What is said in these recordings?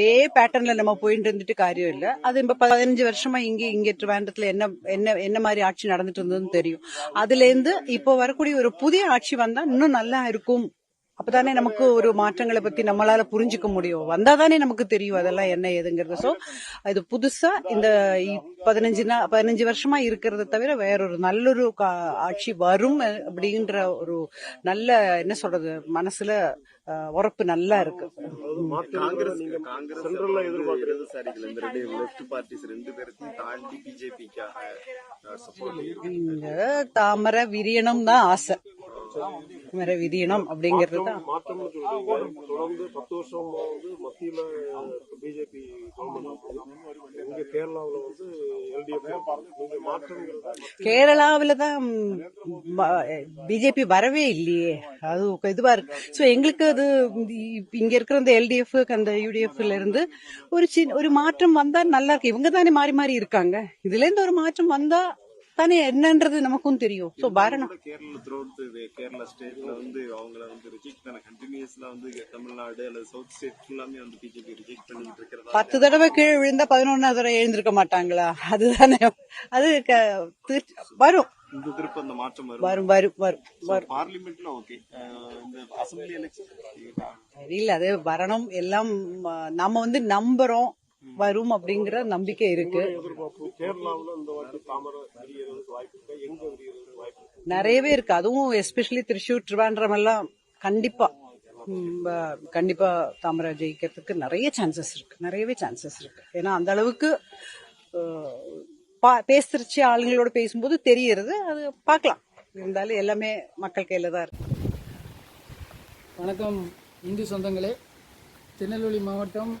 அதே பேட்டர்ன்ல நம்ம போயிட்டு இருந்துட்டு காரியம் இல்ல. அது இப்ப பதினஞ்சு வருஷமா இங்க இங்க ட்ரிவாண்டத்துல என்ன என்ன என்ன மாதிரி ஆட்சி நடந்துட்டு இருந்ததுன்னு தெரியும். அதுல இருந்து இப்போ வரக்கூடிய ஒரு புதிய ஆட்சி வந்தா இன்னும் நல்லா இருக்கும். அப்பதானே நமக்கு ஒரு மாற்றங்களை பத்தி நம்மளால புரிஞ்சுக்க முடியும். வந்தாதானே நமக்கு தெரியும் அதெல்லாம் என்ன ஏதுங்கிறது. சோ இது புதுசா இந்த பதினஞ்சு நா- பதினஞ்சு வருஷமா இருக்கிறத தவிர வேற ஒரு நல்லொரு ஆட்சி வரும் அப்படின்ற ஒரு நல்ல என்ன சொல்றது மனசுல அஹ், உரப்பு நல்லா இருக்கு. காங்கிரஸ் சென்ட்ரல்ல எதிர்பார்க்கிறது இடதுசாரிகள் இந்த ரெண்டு லெஃப்ட் பார்ட்டிஸ் ரெண்டு பேருக்கும் தாண்டி பிஜேபிக்காக தாமரை விரியணும் தான் ஆசை. தாமரை விரியணும் அப்படிங்கிறது தான். மாற்றம்னு சொல்றீங்க. தொடர்ந்து பத்து வருஷம் வந்து மத்தியில பிஜேபி இங்க கேரளாவுல வந்து எல்டிஎஃப் நீங்க மாற்றம்ங்கிறத கேரளாவில தான் பிஜேபி வரவே இல்லையே. அது இதுவா இருக்கு. சோ எங்களுக்கு அது இங்க இருக்கிற இந்த எல்டிஎஃப் அந்த யூடிஎஃப்ல இருந்து ஒரு சின்ன ஒரு மாற்றம் வந்தா நல்லா இருக்கு. இவங்க தானே மாறி மாறி இருக்காங்க. இதுல இருந்து ஒரு மாற்றம் வந்தா தானே என்னன்றது நமக்கும் தெரியும். சோ வரணும் கேரளா த்ரோட் கேரளா ஸ்டேட்ல வந்து அவங்கள வந்து ரிஜெக்ட் பண்ண கண்டினியூஸ்ல வந்து தமிழ்நாடு அல்லது சவுத் ஸ்டேட் ஃபுல்லாமே வந்து பிஜேபி ரிஜெக்ட் பண்ணிட்டு இருக்கிறதா பத்து தடவை கீழே விழுந்தா பதினொன்னாவது தடவை எழுந்திருக்க மாட்டாங்களா? அதுதானே. அது வரும். இந்த திருப்ப மாற்றம் வரும். வரும் வரும் வரும் ஓகே இந்த அசம்பிளி எலெக்ஷன் தெரியல அது வரணும் எல்லாம் ஆ, நாம வந்து நம்புறோம். வரும் அப்படிங்கிற நம்பிக்கை இருக்கு. நிறையவே இருக்கு. அதுவும் எஸ்பெஷலி திருச்சூர் திருவாண்டம் எல்லாம் கண்டிப்பா கண்டிப்பா தாமரை ஜெயிக்கிறதுக்கு நிறைய சான்சஸ் இருக்கு. நிறையவே சான்சஸ் இருக்கு. ஏன்னா அந்த அளவுக்கு பா- பேசுறச்சு ஆளுங்களோட பேசும்போது தெரியறது. அது பார்க்கலாம். இருந்தாலும் எல்லாமே மக்கள் கையில தான் இருக்கு. வணக்கம். இந்து சொந்தங்களே திருநெல்வேலி மாவட்டம்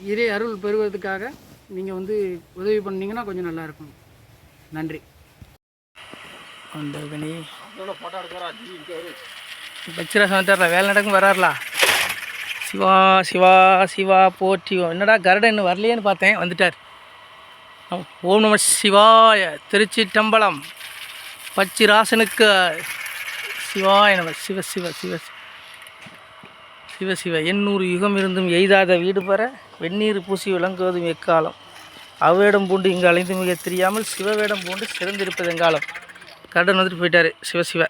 இறை அருள் பெறுவதற்காக நீங்கள் வந்து உதவி பண்ணீங்கன்னா கொஞ்சம் நல்லாயிருக்கும் நன்றி. பச்சிரா சமத்தாரில் வேலை நடக்கும் வராருலா? சிவா சிவா சிவா போற்றி என்னடா கருடன் இன்னும் வரலையேன்னு பார்த்தேன் வந்துட்டார். ஓம் நம சிவாய திருச்சி டம்பலம் பச்சிராசனுக்கு சிவாய நம சிவ சிவ சிவ சிவ சிவ எண்ணூறு யுகம் இருந்தும் எய்தாத வீடு பெற வெந்நீர் பூசி விளங்குவதும் எக்காலம். அவ்வேடம் பூண்டு இங்கு அலைந்து மிக தெரியாமல் சிவவேடம் பூண்டு சிறந்திருப்பது எங்காலம். கடன் வந்துட்டு போயிட்டார் சிவ சிவ.